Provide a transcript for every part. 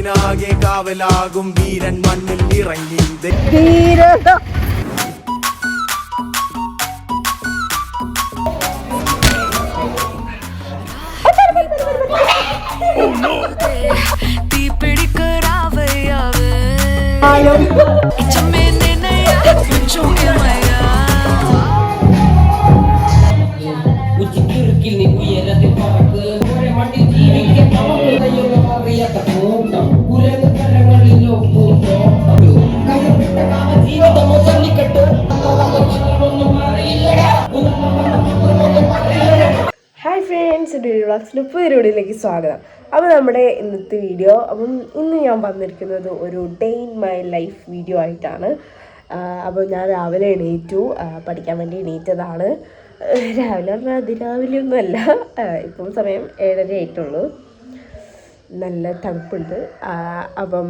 നാടിനാകെ കാവലാകും വീരൻ മണ്ണിൽ ഇറങ്ങി. ദേ- തീ പിടിക്കരാവയ്യാവ് ഇച്ചമ്മേ നിന്നയാ. ചുങ്കിമയാ ഫ്രണ്ട്സ് വീഡിയോയിലേക്ക് സ്വാഗതം. അപ്പോൾ നമ്മുടെ ഇന്നത്തെ വീഡിയോ അപ്പം ഇന്ന് ഞാൻ വന്നിരിക്കുന്നത് ഒരു day in my life video ആയിട്ടാണ്. അപ്പോൾ ഞാൻ രാവിലെ എണീറ്റു. പഠിക്കാൻ വേണ്ടി എണീറ്റതാണ്. രാവിലെ പറഞ്ഞാൽ അതിരാവിലെ ഒന്നുമല്ല ഇപ്പം സമയം ഏഴര ആയിട്ടുള്ളൂ. നല്ല തണുപ്പുണ്ട്. അപ്പം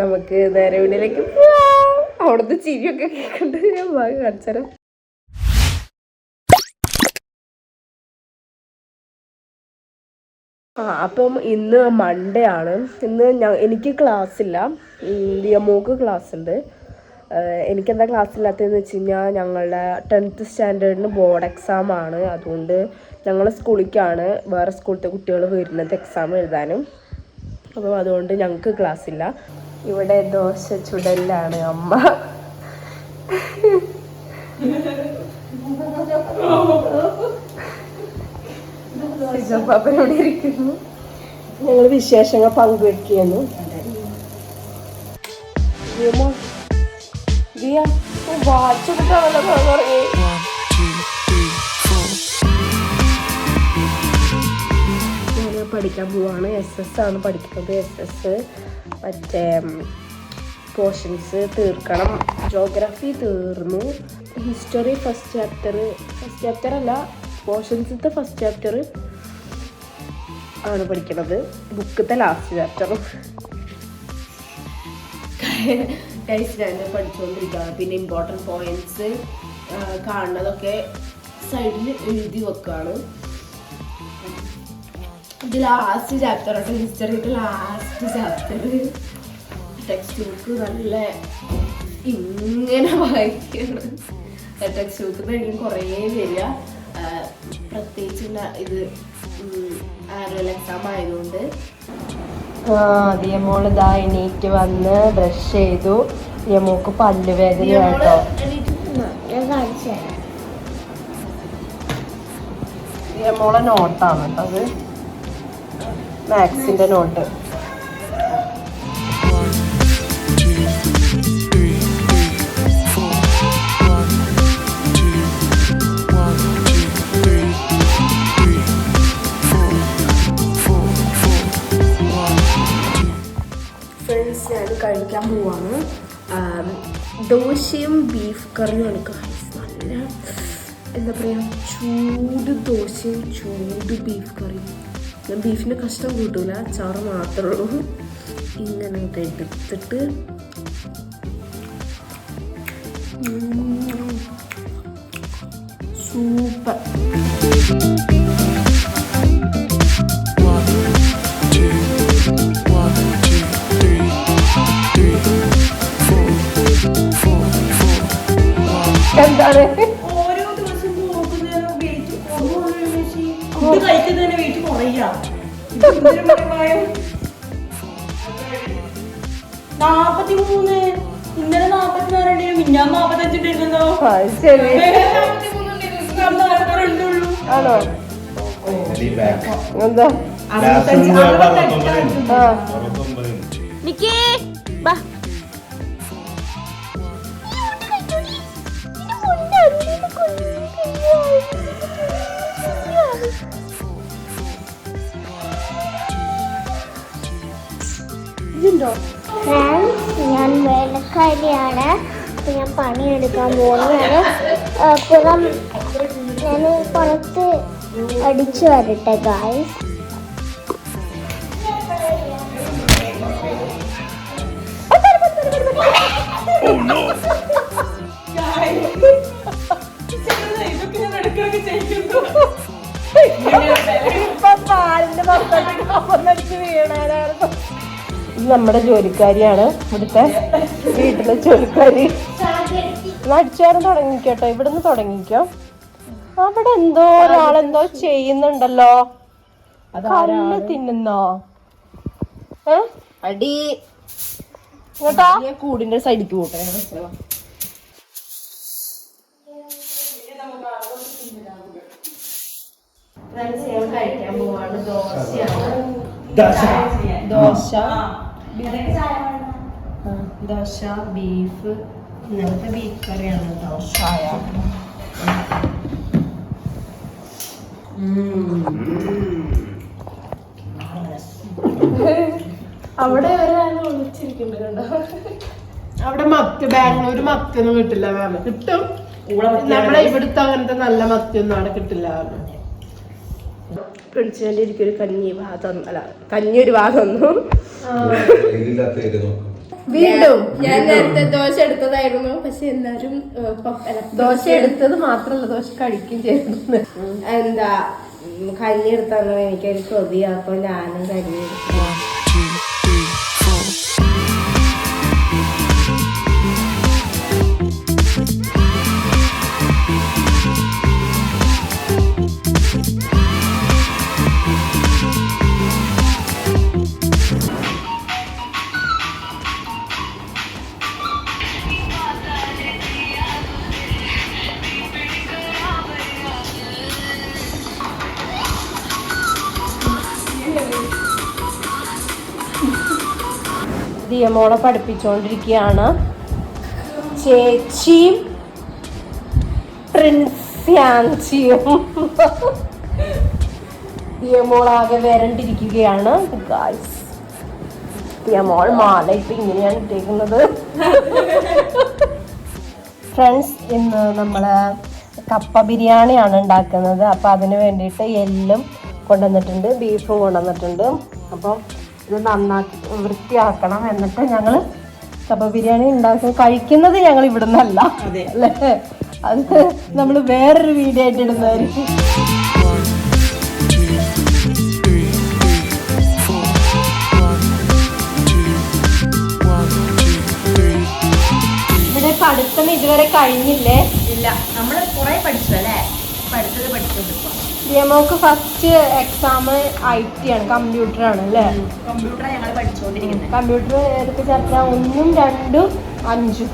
നമുക്ക് നേരെ വീട്ടിലേക്ക് പോവാം. അവിടുത്തെ ചിരിയൊക്കെ കേൾക്കുന്നുണ്ട് ഞാൻ ഭാഗം കാണിച്ചുതരാം. ആ അപ്പം ഇന്ന് മൺഡേ ആണ്. ഇന്ന് ഞാൻ എനിക്ക് ക്ലാസ് ഇല്ല. മോക്ക് ക്ലാസ് ഉണ്ട്. എനിക്കെന്താ ക്ലാസ് ഇല്ലാത്തതെന്ന് വെച്ച് കഴിഞ്ഞാൽ ഞങ്ങളുടെ ടെൻത്ത് സ്റ്റാൻഡേർഡിന് ബോർഡ് എക്സാം ആണ്. അതുകൊണ്ട് ഞങ്ങൾ സ്കൂളിലേക്കാണ് വേറെ സ്കൂളിലത്തെ കുട്ടികൾ വരുന്നത് എക്സാം എഴുതാനും. അപ്പം അതുകൊണ്ട് ഞങ്ങൾക്ക് ക്ലാസ് ഇല്ല. ഇവിടെ ദോശ ചുടലാണ് അമ്മ. പാപ്പനോട് ഇരിക്കുന്നു. ഞങ്ങൾ വിശേഷങ്ങൾ പങ്കുവെക്കുന്നു വാച്ചെടുത്താണല്ലോ പഠിക്കാൻ പോവാണ്. എസ് എസ് ആണ് പഠിക്കുന്നത്. എസ് എസ് മറ്റേ പോർഷൻസ് തീർക്കണം. ജോഗ്രഫി തീർന്നു. History first chapter first chapter അല്ല പോർഷൻസിന്റെ ഫസ്റ്റ് ചാപ്റ്റർ ആണ് പഠിക്കണത്. ബുക്കത്തെ ലാസ്റ്റ് ചാപ്റ്ററും ഗൈസ് ഞാൻ പഠിച്ചുകൊണ്ടിരിക്കുകയാണ് പിന്നെ ഇമ്പോർട്ടന്റ് പോയിന്റ്സ് കാണുന്നതൊക്കെ സൈഡിൽ എഴുതി വെക്കുകയാണ് ഇത് ലാസ്റ്റ് ചാപ്റ്റർ ആണ് ഹിസ്റ്ററിയുടെ ലാസ്റ്റ് ചാപ്റ്റർ ടെക്സ്റ്റ് ബുക്ക് നല്ല ഇങ്ങനെ വായിക്കണം. ടെക്സ്റ്റ് ബുക്ക് എനിക്ക് കുറേ വരിക. പ്രത്യേകിച്ച് ഇത് ആനുവൽ എക്സാം ആയതുകൊണ്ട്. ദിയമോൾ ഇതാ എണീറ്റ് വന്ന് ബ്രഷ് ചെയ്തു. ദിയമോക്ക് പല്ല് വേദന കേട്ടോ. ദിയമോളെ നോട്ടാണ് കേട്ടോ അത് മാത്സിന്റെ നോട്ട് കഴിക്കാൻ പോവാണ്. ദോശയും ബീഫ് കറിയും എടുക്കുക നല്ല എന്താ പറയുക ചൂട് ദോശയും ചൂട് ബീഫ് കറിയും ഞാൻ ബീഫിന്റെ കഷ്ടം കൂട്ടൂല ചാറ് മാത്രമേ ഉള്ളൂ. ഇങ്ങനെ എടുത്തിട്ട് സൂപ്പർ. എന്താണ്? ഓരോ ദിവസം നോക്കുന്നതിന് വെയിറ്റ് കുറവാണ് ഇത് കഴിക്കുന്നതിന് വെയിറ്റ് കുറയാ നാപ്പത്തി മൂന്ന് ഇന്നലെ നാപ്പത്തിനാലുണ്ട് മിഞ്ഞാൻ നാപ്പത്തഞ്ചിട്ടുണ്ടല്ലോ ആ, ശരി. ആണോ? എന്താ? അറുപത്തഞ്ച് അറുപത്തഞ്ച് ആ. ഫ്രണ്ട്സ് ഞാൻ വേലക്കാരിയാണ്. അപ്പം ഞാൻ പണിയെടുക്കാൻ പോകുന്നതാണ് പുറം ഞാൻ പുറത്ത് അടിച്ചു വരട്ടെ ചെയ്യുന്നു ഇപ്പൊ പാലിന്റെ കപ്പന്നടിച്ച് വീണായിരുന്നു നമ്മുടെ ജോലിക്കാരിയാണ്. ഇവിടുത്തെ വീട്ടിലെ ജോലിക്കാരി. ഒന്ന് അടിച്ചുവാരം തുടങ്ങിക്കോട്ടോ. ഇവിടുന്ന് തുടങ്ങിക്കോ. അവിടെ എന്തോ ഒരാളെന്തോ ചെയ്യുന്നുണ്ടല്ലോ. കല്ല് തിന്നുന്നോ? അടി. കൂടിന്റെ സൈഡിക്ക് പോട്ടെ. കഴിക്കാൻ പോവാണ്. ദോശയാണ്. ദോശ. ദോശ ബീഫ് ഇന്നലത്തെ ബീഫ് കറിയാണ് ദോശ അവിടെ ഒരാൾ ഒളിച്ചിരിക്കുന്നുണ്ട് കണ്ടോ? അവിടെ മത്തി ബാംഗ്ലൂർ മത്തിയൊന്നും കിട്ടില്ല മാമ കിട്ടും. നമ്മളെ ഇവിടുത്തെ അങ്ങനത്തെ നല്ല മത്തിയൊന്നും അവിടെ കിട്ടില്ല മാമ പിടിച്ചതിന്റെ എനിക്കൊരു കഞ്ഞി ഭാഗം അല്ല കഞ്ഞി ഒരു ഭാഗം ഒന്നും വീണ്ടും. ഞാൻ നേരത്തെ ദോശ എടുത്തതായിരുന്നു പക്ഷെ എന്നാലും ദോശ എടുത്തത് മാത്രല്ല ദോശ കഴിക്കും ചെയ്തു എന്താ കഞ്ഞി എടുത്താൽ എനിക്കൊരു അപ്പൊ ഞാനും കഞ്ഞി എടുത്തു ദിയമോളെ പഠിപ്പിച്ചുകൊണ്ടിരിക്കുകയാണ് ചേച്ചിയും പ്രിൻസ്യാൻസിയും. ദിയമോളാകെ വരണ്ടിരിക്കുകയാണ്. ഗായ്സ് മാല ഇപ്പം ഇങ്ങനെയാണ് ഇട്ടേക്കുന്നത്. ഫ്രണ്ട്സ് ഇന്ന് നമ്മൾ കപ്പ ബിരിയാണിയാണ് ഉണ്ടാക്കുന്നത്. അപ്പോൾ അതിന് വേണ്ടിയിട്ട് എല്ലും കൊണ്ടുവന്നിട്ടുണ്ട് ബീഫും കൊണ്ടുവന്നിട്ടുണ്ട്. അപ്പം ഇത് നന്നാക്കി വൃത്തിയാക്കണം എന്നിട്ട് ഞങ്ങൾ കപ്പ ബിരിയാണി ഉണ്ടാക്കും. കഴിക്കുന്നത് ഞങ്ങൾ ഇവിടെ നിന്നല്ല അല്ലേ? അത് നമ്മൾ വേറൊരു വീഡിയോ ആയിട്ട് ഇടുന്നതായിരിക്കും. ഇവിടെ പഠിത്തം ഇതുവരെ കഴിഞ്ഞില്ലേ? ഇല്ല. നമ്മൾ കുറെ പഠിച്ചു അല്ലേ പഠിച്ചത് പഠിച്ചോണ്ടിരിക്കുക ഡിയമോക്ക് ഫസ്റ്റ് എക്സാം ഐ ടി ആണ് കമ്പ്യൂട്ടർ ആണ് അല്ലേ? കമ്പ്യൂട്ടർ ഞങ്ങൾ പഠിച്ചുകൊണ്ടിരിക്കുന്നത് കമ്പ്യൂട്ടർ ഏതൊക്കെ ചേർത്ത ഒന്നും രണ്ടും അഞ്ചും.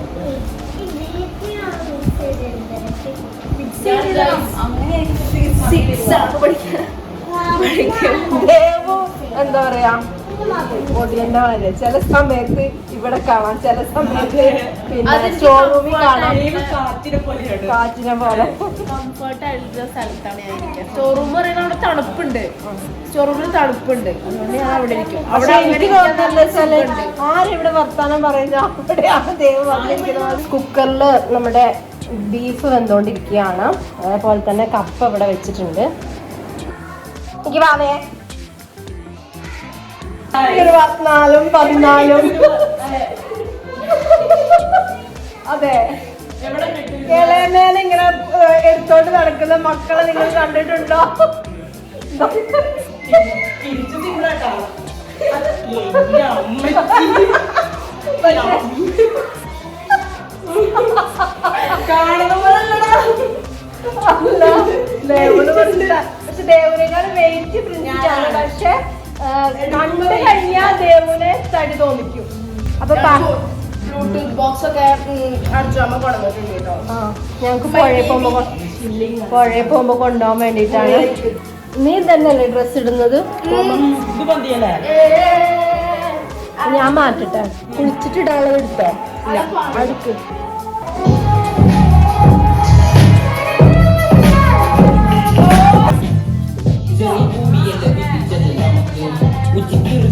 എന്താ പറയാ? ഒടിയന്റെ മാതിരി ചില സമയത്ത് ഇവിടെ കാണാം ചില സമയത്ത് പിന്നെ ഷോറൂമിൽ റൂമിൽ കാണാം. കാറ്റിനെ പോലെ. കംഫർട്ട് ആയിട്ടുള്ള സ്ഥലത്താണ് ഞാൻ ഇരിക്കുക. സ്റ്റോർ റൂം പറയുന്നത് അവിടെ തണുപ്പുണ്ട്. തണുപ്പുണ്ട്. അതുകൊണ്ട് ഞാൻ അവിടെ ഇരിക്കും. അവിടെ എനിക്ക് തോന്നുന്നത് വെച്ചാൽ ആരിവിടെ വർത്താനം പറയുന്ന? അവിടെയാണ് ദേവ് വന്നിരിക്കുന്നത് കുക്കറിൽ നമ്മുടെ ബീഫ് വെന്തോണ്ടിരിക്കുകയാണ്. അതേപോലെ തന്നെ കപ്പ് ഇവിടെ വെച്ചിട്ടുണ്ട്. എനിക്ക് വാവേ ഇരുപത്തിനാലും പതിനാലും. അതെ. ഇളയമേനെ ഇങ്ങനെ എടുത്തോണ്ട് നടക്കുന്ന മക്കളെ നിങ്ങൾ കണ്ടിട്ടുണ്ടോ. പക്ഷെ ദേവുനേക്കാൾ വെയിറ്റ് പ്രിൻസിറ്റാണ് പക്ഷെ കണ്ടു കഴിഞ്ഞാൽ ദേവുനെ തടി തോന്നിക്കും. അപ്പൊ ബ്ലൂടൂത്ത് ബോക്സ് ഒക്കെ കൊണ്ടുവന്നിട്ടുണ്ട് കേട്ടോ പുഴയിൽ പോകുമ്പോ കൊ- പുഴയിൽ പോകുമ്പോ കൊണ്ടുപോകാൻ വേണ്ടിട്ടാണ് നീ തന്നെയല്ലേ ഡ്രസ് ഇടുന്നത്? ഞാൻ മാറ്റട്ടെ. കുളിച്ചിട്ട് ഇടാനുള്ളത് എടുത്തോ? അടുക്ക്.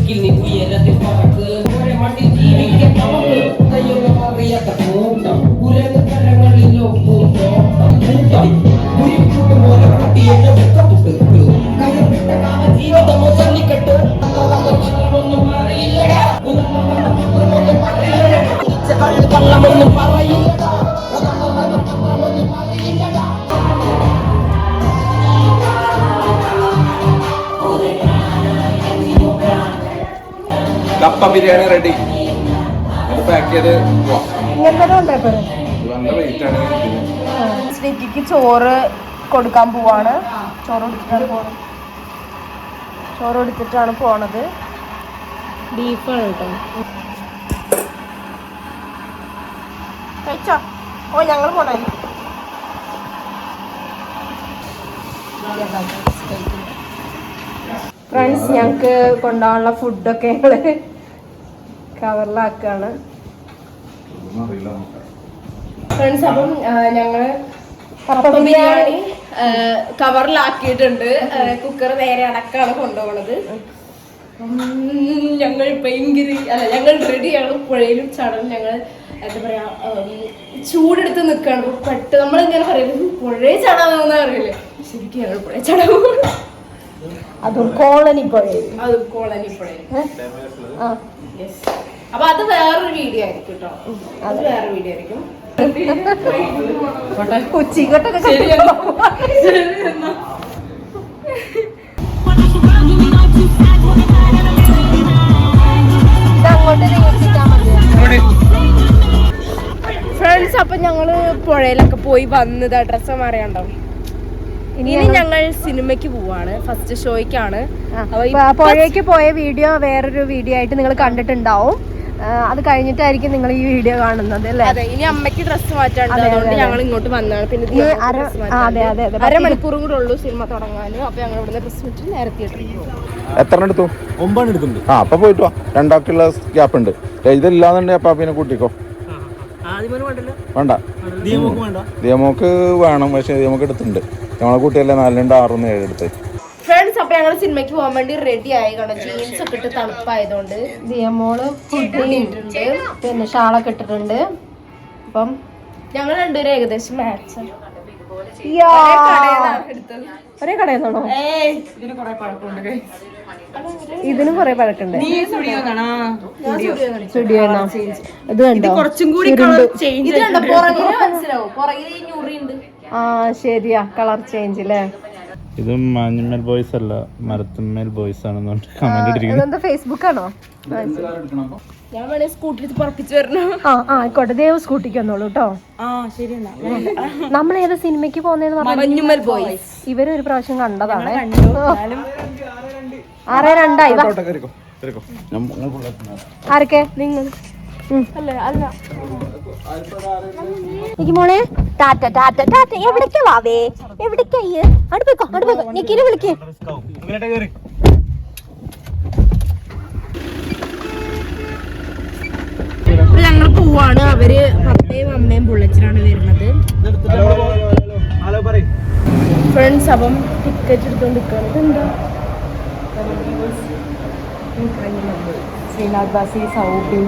ഉച്ചക്കിറുക്കിൽ നീ ഉയരത്തിൽ പറക്ക് ഒരേ മണ്ണിൽ ജീവിക്കാൻ നമുക്ക് കയ്യൊന്നും അറിയാത്ത കൂട്ടം കുരങ്ങ് കരങ്ങളിലോ പൂന്തോട്ടം കൂട്ടം കുരുക്കൂട്ടും പോലെ കുട്ടി എന്നെ വെക്കപ്പെട്ടു കയ്യപ്പെട്ട കാമ ജീവിതമോ ചല്ലിക്കെട്ട് ഒന്നും അറിയില്ലടാ ഒന്നും പറയില്ലടാ കള്ളമൊന്നും പറയില്ലടാ കപ്പ ബിരിയാണി റെഡി അത് പാക്ക് ചെയ്ത് പോവാം. ഇങ്ങനത്തെ ഉണ്ടാക്കോ ഇത് നല്ല റേറ്റ് ആണ്. ഇതിന്. ചോറ് കൊടുക്കാൻ പോവാണ്. ചോറ് കൊടുത്തിട്ടാണ് പോണത്. ചോറ് കൊടുത്തിട്ടാണ് പോണത്. ബീഫാണ് കേട്ടോ. കഴിച്ചോ? ഓ ഞങ്ങൾ പോണേ. ഫ്രണ്ട്സ് ഞങ്ങൾക്ക് കൊണ്ടുപോകാനുള്ള ഫുഡൊക്കെ ഞങ്ങൾ കവറിലാക്കാണ് ഒന്നും അറിയില്ല നമുക്ക്. ഫ്രണ്ട്സ് അപ്പം ഞങ്ങൾ കപ്പ ബിരിയാണി. കവറിലാക്കിയിട്ടുണ്ട്. കുക്കർ നേരെ അടക്കാണ് കൊണ്ടുപോകണത് ഞങ്ങൾ ഭയങ്കര അല്ല ഞങ്ങൾ റെഡിയാണ് പുഴയിലും ചടലും ഞങ്ങൾ എന്താ പറയാ ചൂടെടുത്ത് നിൽക്കാണ് പെട്ട് നമ്മളിങ്ങനെ പറയുന്നത് പുഴയെ ചടാമെന്നാ അറിയില്ലേ ശരിക്കും ഞങ്ങൾ പുഴ ചടാവും. അതും കോളനി പുഴയിൽ. അതും കോളനി പുഴയിൽ. ആ. യെസ് അപ്പൊ അത് വേറൊരു വീഡിയോ ആയിരിക്കും കേട്ടോ അത് വേറെ വീഡിയോ ആയിരിക്കും. കൊച്ചിക്കോട്ടൊക്കെ ഫ്രണ്ട്സ് അപ്പൊ ഞങ്ങൾ പുഴയിലൊക്കെ പോയി വന്നത്. ഡ്രസ്സ് മാറിയാണ്ടോ? ഇനി ഞങ്ങൾ സിനിമയ്ക്ക് പോവാണ്. ഫസ്റ്റ് ഷോയ്ക്കാണ്. പുഴയ്ക്ക് പോയ വീഡിയോ വേറൊരു വീഡിയോ ആയിട്ട് നിങ്ങൾ കണ്ടിട്ടുണ്ടാവും. അത് കഴിഞ്ഞിട്ടായിരിക്കും നിങ്ങൾ ഈ വീഡിയോ കാണുന്നത് അല്ലേ? അതെ ഇനി അമ്മയ്ക്ക് ഡ്രസ്സ് മാറ്റാണ്ട് അതുകൊണ്ട് ഞങ്ങൾ ഇങ്ങോട്ട് വന്നാണ് പിന്നെ ഈ അര ആ, അതെ അതെ അതെ. അരമണിക്കൂറും കൂടെ ഉള്ളൂ സിനിമ തുടങ്ങാൻ അപ്പൊ ഞങ്ങൾ ഇവിടുന്ന് ഡ്രസ് മാറ്റി നേരത്തെ എത്ര എടുത്തു? ഒമ്പത് എടുക്കുന്നുണ്ട് ആ അപ്പൊ പോയിട്ട് വാ. രണ്ടാൾക്കുള്ള ഗ്യാപ്പ് ഉണ്ട്. ഇതില്ലാന്നുണ്ടെങ്കിൽ അപ്പൊ പിന്നെ കൂട്ടിക്കോ. വേണ്ട. ദിയമോക്ക് വേണം പക്ഷെ ദിയമോക്ക് എടുത്തിട്ടുണ്ട്. നമ്മളെ കുട്ടിയല്ലേ നാലുണ്ട് ആറുന്ന് ഏഴ് എടുത്തേ. അപ്പൊ ഞങ്ങൾ സിനിമയ്ക്ക് പോകാൻ വേണ്ടി റെഡി ആയി കാണാം ജീൻസ് ഒക്കെ ഇട്ട് തണുപ്പായതുകൊണ്ട്. ദിയമോൾ ഫുഡ് ഇട്ടിട്ടുണ്ട് പിന്നെ ഷാളൊക്കെ ഇട്ടിട്ടുണ്ട്. അപ്പം ഞങ്ങൾ രണ്ടുപേരും ഏകദേശം മാച്ച് ഒരേ കടയെന്നാണോ ഇതിന് കുറെ പഴക്കുണ്ട് സ്റ്റുഡിയോ ഇത് കണ്ടോ? കുറച്ചും കൂടി ഇത് കണ്ടോ? പുറകിൽ മനസ്സിലാവും. പുറകിൽ ഈ ഞുറിയുണ്ട് ആ ശരിയാ. കളർ ചേഞ്ച് അല്ലേ ഇത് മാഞ്ഞുമേൽ ബോയ്സ് അല്ല മരത്തുമേൽ ബോയ്സ് ആണെന്ന് കമന്റ് ഇട്ടിരിക്കുന്നത് ഫേസ്ബുക്ക് ആണോ? ഞാൻ വേണേ സ്കൂട്ടിൽ പറപ്പിച്ചു വരണം. ആ ആ ആയിക്കോട്ടെ. ദേവ് സ്കൂട്ടിക്ക് വന്നോളൂ കേട്ടോ നമ്മൾ ഏത് സിനിമയ്ക്ക് പോകുന്നതെന്ന് പറഞ്ഞു ഇവരൊരു ബോയ്സ് ഇവർ ഒരു പ്രാവശ്യം കണ്ടതാണ്. ആറേ രണ്ടായി. ആരൊക്കെ? നിങ്ങൾ. എനിക്ക് മോളെ ടാറ്റ ടാറ്റ ടാറ്റ എവിടേക്കാ വാവേ? എവിടേക്കാ ഈ? അവിടെ പോയിക്കോ അവിടെ പോയിക്കോ. നിക്കിനെ വിളിക്കേ. ഞങ്ങൾ പോവാണ്. അവർ പപ്പയും അമ്മയും ബുള്ളറ്റിനാണ് വരുന്നത്. ഫ്രണ്ട്സ് അപ്പം ടിക്കറ്റ് എടുത്തോണ്ട് നിൽക്കുകയാണ് എന്താ ശ്രീനാഥ് ബാസി സൗബിൻ.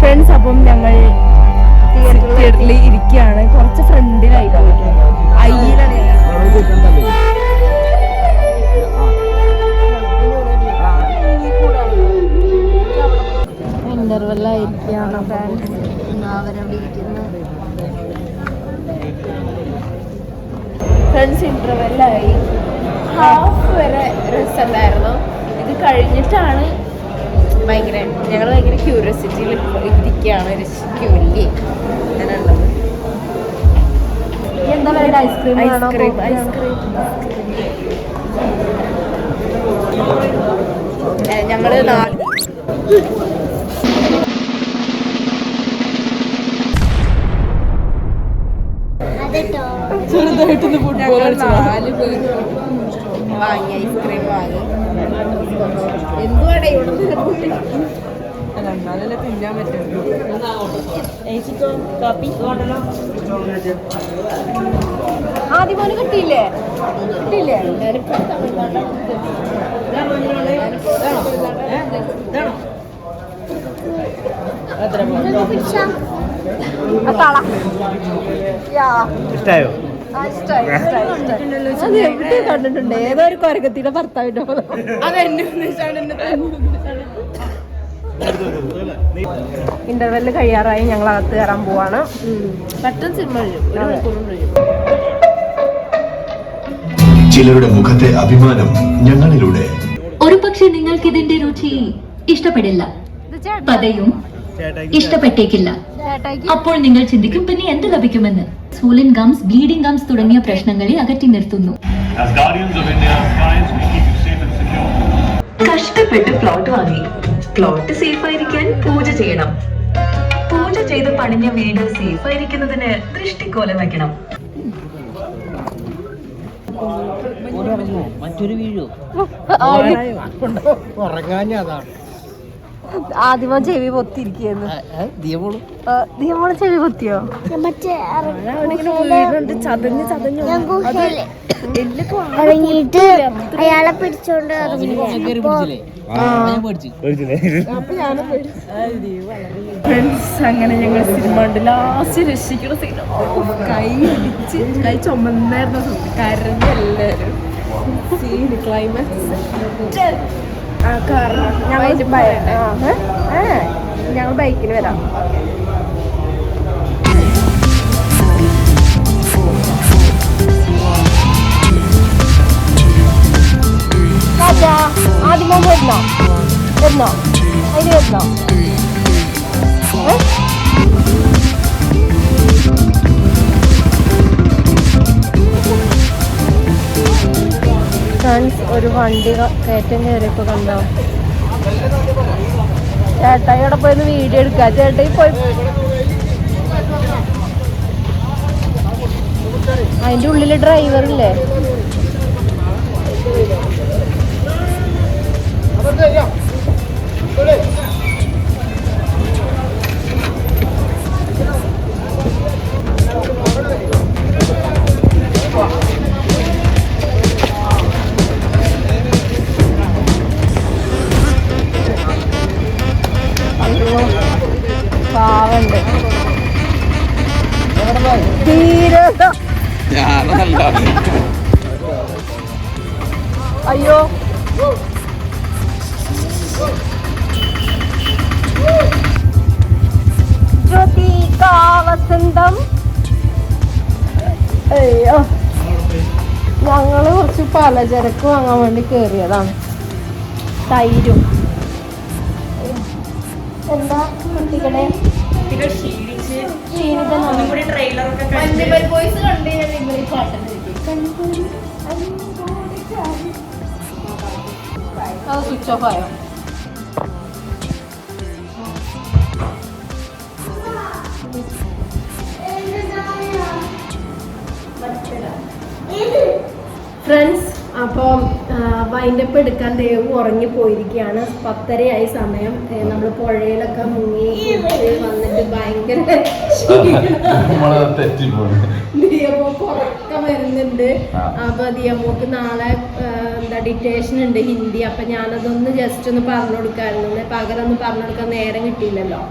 ഫ്രണ്ട്സ് അപ്പം ഞങ്ങൾ തിയേറ്ററിൽ ഇരിക്കുകയാണ്. കുറച്ച് ഫ്രണ്ടിലായിട്ടാണ് അയ്യിലാണ് ഇന്റർവെല്ലായിരിക്കുകയാണ് ഫ്രണ്ട്സ് അവരവിടെ ഇരിക്കുന്നു ഫ്രണ്ട്സ് ഇന്റർവെല്ലായി ഹാഫ് വരെ രസമല്ലായിരുന്നു ഇത് കഴിഞ്ഞിട്ടാണ് ഭയങ്കര ഞങ്ങൾ ഭയങ്കര ക്യൂരിയോസിറ്റിയിൽ ഇരിക്കുകയാണ് ക്യൂരിയേ അങ്ങനെയുള്ളത് എന്താ പറയുക? Ice cream ice cream? ഐസ്ക്രീം ഞങ്ങൾ നാല് വാങ്ങി ഐസ്ക്രീം വാങ്ങി. എന്തുവാടേ കൂട്ടി ആദ്യം മോന് കിട്ടിയില്ലേ? കിട്ടിയില്ലേ? ഇഷ്ടായോ? അത് എവിടെ കണ്ടിട്ടുണ്ട്. ഏതോ ഒരു കൊരകത്തിന്റെ ഭർത്താവിന്റെ ഇന്റർവെൽ കഴിയാറായി ഞങ്ങൾ അകത്ത് കയറാൻ പോവാണ്. പെട്ടെന്ന് സിനിമ ചിലരുടെ മുഖത്തെ അഭിമാനം ഞങ്ങളിലൂടെ. ഒരു പക്ഷെ നിങ്ങൾക്ക് ഇതിന്റെ രുചി ഇഷ്ടപ്പെടില്ല പതയും ഇഷ്ടപ്പെട്ടേക്കില്ല. അപ്പോൾ നിങ്ങൾ ചിന്തിക്കും പിന്നെ എന്ത് ലഭിക്കുമെന്ന് സൂലൻ ഗംസ് ബ്ലീഡിംഗ് ഗംസ് തുടങ്ങിയ പ്രശ്നങ്ങളെ അകറ്റി നിർത്തുന്നു. കഷ്ടപ്പെട്ട് പ്ലോട്ട് വാങ്ങി പ്ലോട്ട് സേഫ് ആയിരിക്കാൻ പൂജ ചെയ്യണം പൂജ ചെയ്ത് പണിഞ്ഞ വീട് സേഫ് ആയിരിക്കുന്നതിന് ദൃഷ്ടിക്കോലം വെക്കണം ആദ്യമോ ചെവി പൊത്തിരിക്കുന്നു ദിയമോൾ ചെവി പൊത്തിയോ? ഇറങ്ങിയിട്ട് അയാളെ പിടിച്ചോണ്ട് ഫ്രണ്ട്സ് അങ്ങനെ ഞങ്ങൾ സിനിമ ഉണ്ട് ലാസ്റ്റ് രക്ഷിക്കുന്ന സീൻ കൈ ഇടിച്ച് കൈ ചുമന്നായിരുന്നു. കരഞ്ഞ് എല്ലാവരും സീൻ ക്ലൈമാക്സ് കാരണം ഞങ്ങൾ ഞങ്ങൾ ബൈക്കിൽ വരാം. ആദ്യമോ വരുന്നോ? വരുന്നോ? അതിന് വരുന്നോ? ഫ്രണ്ട്സ് ഒരു വണ്ടി കയറ്റം കയറിയപ്പോ കണ്ടോ? ചേട്ടായിയോടെ പോയി വീഡിയോ എടുക്ക. ചേട്ടായി പോയി. അതിന്റെ ഉള്ളിൽ ഡ്രൈവർ ഇല്ലേ? പാവണ്ട്. അയ്യോ. വസന്തം അയ്യോ. ഞങ്ങൾ കുറച്ച് പലചരക്ക് വാങ്ങാൻ വേണ്ടി കേറിയതാണ്. തൈരും. എന്താ കുട്ടികളെ? ബോയ്സ് കണ്ടു ഞാൻ ഇവർ പാട്ടം അത് സ്വിച്ച് ഓഫ് ആയോ? ഫ്രണ്ട്സ് അപ്പം വൈൻഡപ്പ് എടുക്കാൻ ദേവ് ഉറങ്ങി പോയിരിക്കുകയാണ് പത്തരയായി സമയം. നമ്മൾ പുഴയിലൊക്കെ മുങ്ങി വന്നിട്ട് ഭയങ്കര ദിയമോക്ക് ഉറക്കം വരുന്നുണ്ട്. അപ്പൊ ദിയമോക്ക് നാളെ എന്താ ഡിറ്റേഷൻ ഉണ്ട് ഹിന്ദി. അപ്പൊ ഞാനതൊന്ന് ജസ്റ്റ് ഒന്ന് പറഞ്ഞു കൊടുക്കാറുണ്ട് പകരം ഒന്ന് പറഞ്ഞു കൊടുക്കാൻ നേരം കിട്ടിയില്ലല്ലോ.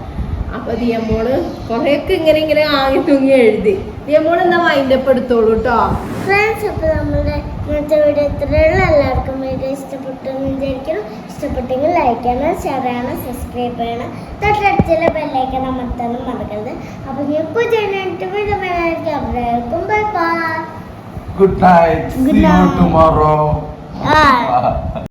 അപ്പൊ ദിയമ്മോൾ കുറെയൊക്കെ ഇങ്ങനെ ഇങ്ങനെ ആങ്ങി തൂങ്ങി എഴുതി. ദിയമ്മോൾ എന്നാ വൈൻഡപ്പ് എടുത്തോളൂ കേട്ടോ ഫ്രണ്ട്സ് അപ്പോൾ നമ്മുടെ ഇന്നത്തെ വീഡിയോ ഇത്രയുള്ള എല്ലാവർക്കും വീഡിയോ ഇഷ്ടപ്പെട്ടു എന്ന് വിചാരിക്കണം ഇഷ്ടപ്പെട്ടെങ്കിൽ ലൈക്ക് ചെയ്യണം ഷെയർ ചെയ്യണം സബ്സ്ക്രൈബ് ചെയ്യണം. തൊട്ടടുത്തുള്ള ബെല്ലൈക്കൺ അമർത്താനും മറക്കരുത്. അപ്പോൾ ഞാൻ പുതിയ വീഡിയോ വരാനായിരിക്കും അവിടേക്കും bye bye Good night. Good See you night. tomorrow. ആ